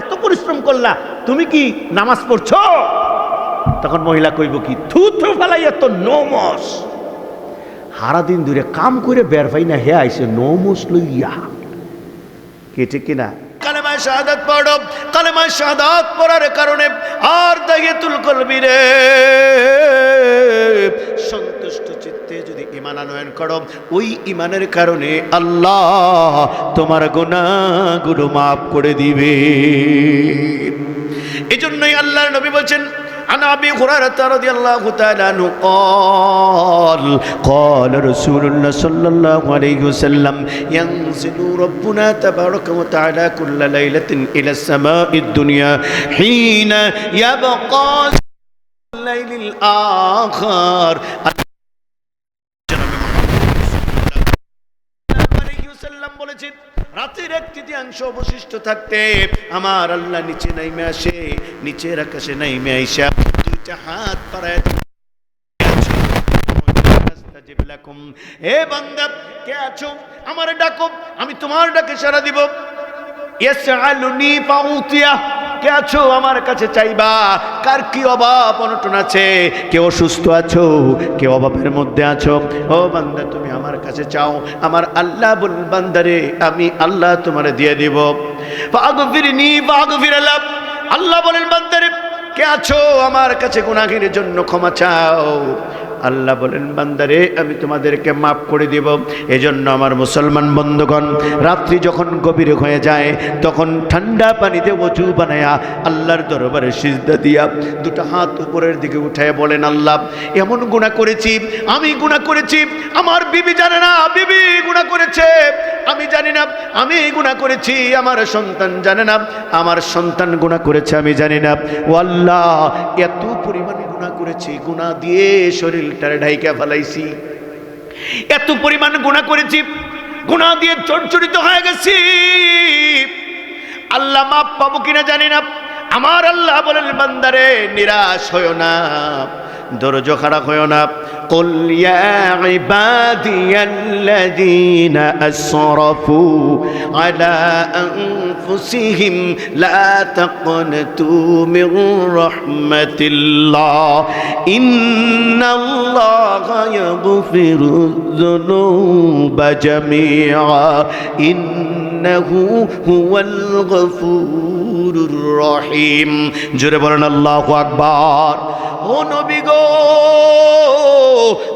এত পরিশ্রম করলা, তুমি কি নামাজ পড়ছো? তখন মহিলা কইব কি, থুথু ফেলাই এত নোমস। হারাদিন ধরে কাম করে বের পাই না, হে আইসে নোমস লইয়া। কেটে কিনা? কালেমায় শাহাদাত পড়ো, কালেমায় শাহাদাত পড়ার কারণে আর দাইয়াতুল কলবি রে। ইমান আনয়ন করো ওই ইমানের কারণে আল্লাহ তোমার গুনাহগুলো মাফ করে দিবে এজন্যই আল্লাহর নবী বলছেন عن ابي هريره رضي الله تعالى عنه قال قال رسول الله صلى الله عليه وسلم ينزل ربنا تبارك وتعالى كل ليله الى السماء الدنيا حين يبقى الليل الاخر বলেছেন রাতের এক তৃতীয়াংশ অবশিষ্ট থাকতে আমার আল্লাহ নিচে নাইমে আসে, নিচের আকাশে নাইমে আইসা দুইটা হাত পাড়ায় আমার ডাকো, আমি তোমার ডাকে সারা দিব। ইয়াসআলুনি ফাউতিয়া। কে আছো আমার কাছে চাইবা? কার কি অভাব অনটন আছে? কে অসুস্থ আছো? কে অভাবের মধ্যে আছো? ও বান্দা, তুমি আমার কাছে চাও। আমার আল্লাহ বল, বান্দারে, আমি আল্লাহ তোমারে দিয়ে দিব। ফাগফিরনি, ফাগফির লাক। আল্লাহ বলেন, বান্দারে, কে আছো আমার কাছে গুনাহের জন্য ক্ষমা চাও? আল্লাহ বলেন, বান্দারে, আমি তোমাদেরকে মাফ করে দিব। এজন্য আমার মুসলমান বন্ধুগণ, রাত্রি যখন গভীর হয়ে যায়, তখন ঠান্ডা পানিতে অজু বানায়া আল্লাহর দরবারে সিজদা দিয়া দুটো হাত উপরের দিকে উঠায় বলেন, আল্লাহ, এমন গুণা করেছি, আমি গুণা করেছি, আমার বিবি জানে না, বিবি গুণা করেছে। আমি জানি না, আমি গুণা করেছি, আমার সন্তান জানে না, আমার সন্তান গুণা করেছে, আমি জানি না। ও আল্লাহ এত পরিমাণে গুণা করেছি গুণা দিয়ে শরীরটারে ঢাইকা ফেলাইছি। এত পরিমাণ গুণা করেছি গুণা দিয়ে চড়চড়িত হয়ে গেছি। আল্লাহ মাপ পাবো কিনা জানি না। আমার আল্লাহ বলেন, বান্দারে, নিরাশ হয়েও না। ধৈর্য খারাপ হয়েও না قل يا عبادي الذين أسرفوا على أنفسهم لا تقنطوا من رحمة الله إن الله يغفر الذنوب جميعا إنه هو الغفور الرحيم জোরে বলেন আল্লাহু আকবার ও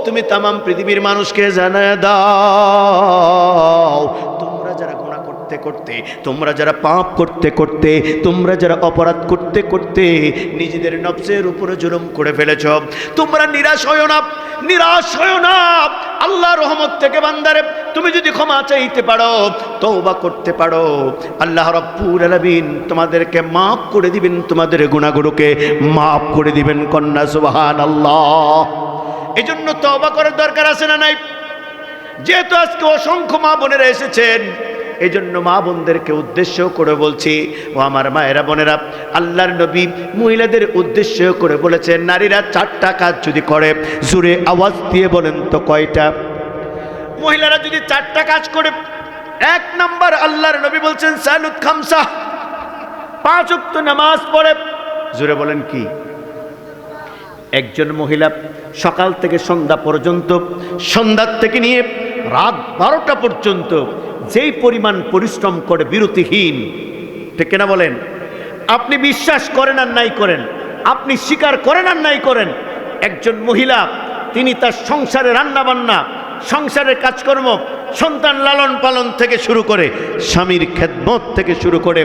তুমি তাম পৃথিবীর মানুষকে জানায় দাও। করতে করতে, তোমরা যারা পাপ করতে করতে, তোমরা যারা অপরাধ করতে করতে নিজেদের নবসের উপরে জুলুম করে ফেলেছ, তোমরা নিরাশ হও না, নিরাশ হও না। আল্লাহ রহমত থেকে বান্দারে, তুমি যদি ক্ষমা চাইতে পারো, তওবা করতে পারো। আল্লাহ রব্বুল আলামিন তোমাদেরকে মাফ করে দিবেন, তোমাদের গুণাগুলোকে মাফ করে দিবেন, কন্যা সুবহানাল্লাহ। এজন্য তওবা করার দরকার আছে না নাই? যেহেতু আজকে অসংখ্য মা বোনেরা এসেছেন এই জন্য মা বোনদেরকে উদ্দেশ্য করে বলছি, ও আমার মায়েরা বোনেরা, আল্লাহর নবী মহিলাদের উদ্দেশ্য করে বলেছেন, নারীরা চারটা কাজ যদি করে জুড়ে আওয়াজ দিয়ে বলেন তো কয়টা? মহিলারা যদি চারটা কাজ করে, এক নাম্বার আল্লাহর নবী বলছেন সালুদ খামসা, পাঁচ উক্ত নামাজ পড়ে। জুড়ে বলেন কি? একজন মহিলা সকাল থেকে সন্ধ্যা পর্যন্ত, সন্ধ্যার থেকে নিয়ে রাত বারোটা পর্যন্ত যেই পরিমাণ পরিশ্রম করে বিরতিহীন, ঠিক কিনা বলেন? আপনি বিশ্বাস করেন আর নাই করেন, আপনি স্বীকার করেন আর নাই করেন, একজন মহিলা, তিনি তার সংসারে রান্না বান্না সংসারের কাজকর্ম, সন্তান লালন পালন থেকে শুরু করে স্বামীর খেদমত থেকে শুরু করে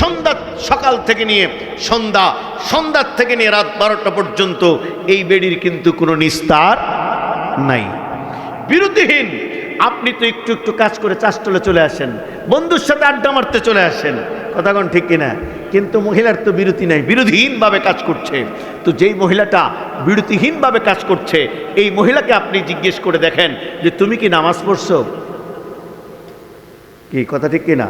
সন্ধ্যা সকাল থেকে নিয়ে সন্ধ্যা সন্ধ্যার থেকে নিয়ে রাত বারোটা পর্যন্ত এই বেডির কিন্তু কোনো নিস্তার নাই। বিরতিহীন আপনি তো একটু একটু কাজ করে চাষটলে চলে আসেন। বন্ধুর সাথে আড্ডা মারতে চলে আসেন। কথা কোন ঠিক কিনা? কিন্তু মহিলার তো বিরতি নাই, বিরোধীহীনভাবে কাজ করছে। তো যেই মহিলাটা বিরতিহীনভাবে কাজ করছে, এই মহিলাকে আপনি জিজ্ঞেস করে দেখেন যে, তুমি কি নামাজ পড়ছো? কি, কথা ঠিক কিনা?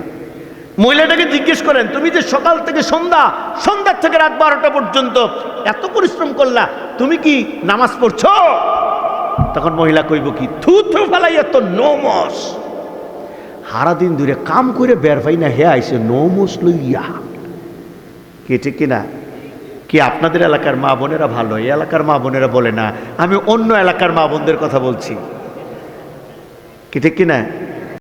মহিলাটাকে জিজ্ঞেস করেন, তুমি যে সকাল থেকে সন্ধ্যা, সন্ধ্যার থেকে রাত বারোটা পর্যন্ত এত পরিশ্রম করলা, তুমি কি নামাজ পড়ছো? তখন মহিলা কইব কি, থুথু ফেলাইয়া তো নোমস। সারাদিন ধরে কাম করে বের পাই না, হে আইসে নোমস লইয়া। কে ঠিক কিনা? কি আপনাদের এলাকার মা বোনেরা ভালো? এই এলাকার মা বোনেরা বলে না, আমি অন্য এলাকার মা বোনদের কথা বলছি। কি ঠিক কিনা?